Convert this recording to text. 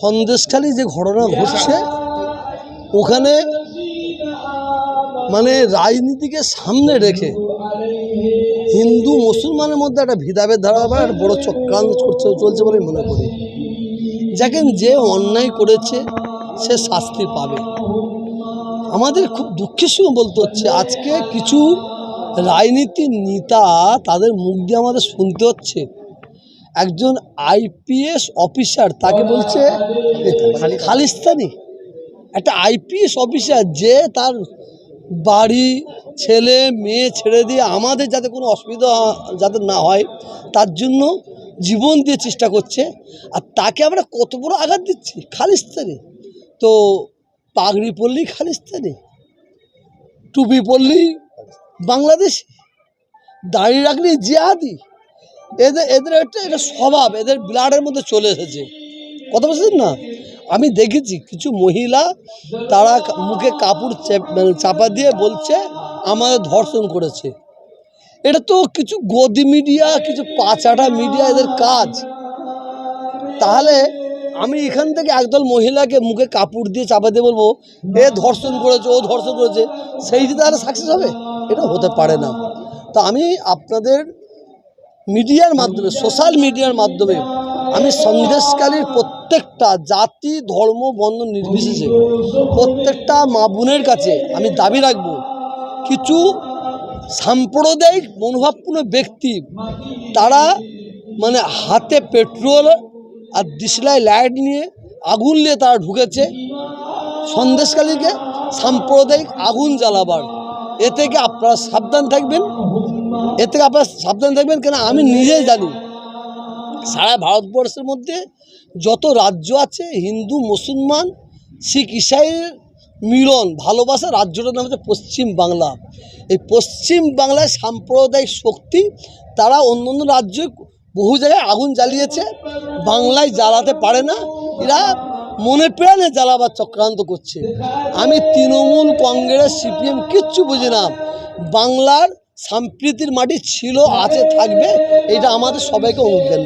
সন্দেশখালি যে ঘটনা ঘটছে, ওখানে মানে রাজনীতিকে সামনে রেখে হিন্দু মুসলমানের মধ্যে একটা ভেদাভেদ ধারা একটা বড় চক্রান্ত করছে, চলছে বলে মনে করি। দেখেন, যে অন্যায় করেছে, সে শাস্তি পাবে। আমাদের খুব দুঃখের সঙ্গে বলতে হচ্ছে, আজকে কিছু রাজনীতির নেতা তাদের মুখ দিয়ে আমাদের শুনতে হচ্ছে। একজন আইপিএস অফিসার তাকে বলছে খালিস্তানি। একটা আইপিএস অফিসার যে তার বাড়ি ছেলে মেয়ে ছেড়ে দিয়ে আমাদের যাতে কোনো অসুবিধা যাতে না হয় তার জন্য জীবন দিয়ে চেষ্টা করছে। আর তাকে আমরা কত বড় আঘাত দিচ্ছি? খালিস্তানি। তো পাগড়ি পরলেই খালিস্তানি টুপি পরলেই বাংলাদেশ। দাঁড়িয়ে রাখলেই জিহাদি। এদের এদের একটা, এটা স্বভাব, এদের ব্লাডের মধ্যে চলে এসেছে। কথা বলছেন না? আমি দেখেছি কিছু মহিলা, তারা মুখে কাপড় চেপ- মানে চাপা দিয়ে বলছে, আমাদের ধর্ষণ করেছে। এটা তো কিছু গদি মিডিয়া, কিছু পাচাটা মিডিয়া এদের কাজ। তাহলে আমি এখান থেকে একদল মহিলাকে মুখে কাপড় দিয়ে চাপা দিয়ে বলব, এ ধর্ষণ করেছে, ও ধর্ষণ করেছে। সেই যে তারা সাকসেস হবে? এটা হতে পারে না। তা আমি আপনাদের মিডিয়ার মাধ্যমে, সোশ্যাল মিডিয়ার মাধ্যমে আমি সন্দেশকালীর প্রত্যেকটা জাতি, ধর্ম বন্ধ নির্বিশেষে প্রত্যেকটা মা বোনের কাছে আমি দাবি রাখব, কিছু সাম্প্রদায়িক মনোভাবপূর্ণ ব্যক্তি, তারা মানে হাতে পেট্রোল আর দিশলাই লাইট নিয়ে আগুন নিয়ে তারা ঢুকেছে, সন্দেশকালীকে সাম্প্রদায়িক আগুন জ্বালাবার, এ থেকে আপনারা সাবধান থাকবেন। এ থেকে আপনারা সাবধান থাকবেন কেন আমি নিজেই জানি, সারা ভারতবর্ষের মধ্যে যত রাজ্য আছে, হিন্দু, মুসলমান, শিখ ইসাইয়ের মিলন, ভালোবাসা রাজ্যটার নাম হচ্ছে পশ্চিম বাংলা। এই পশ্চিম বাংলায় সাম্প্রদায়িক শক্তি, তারা অন্য অন্য রাজ্যে বহু জায়গায় আগুন জ্বালিয়েছে, বাংলায় জ্বালাতে পারে না, এরা মনে প্রাণে জ্বালাবার চক্রান্ত করছে। আমি তৃণমূল কংগ্রেস, সিপিএম কিচ্ছু বুঝি না। বাংলার সম্প্রীতির মাটি ছিল আছে থাকবে এটা আমাদের সবাইকে অনুজ্ঞান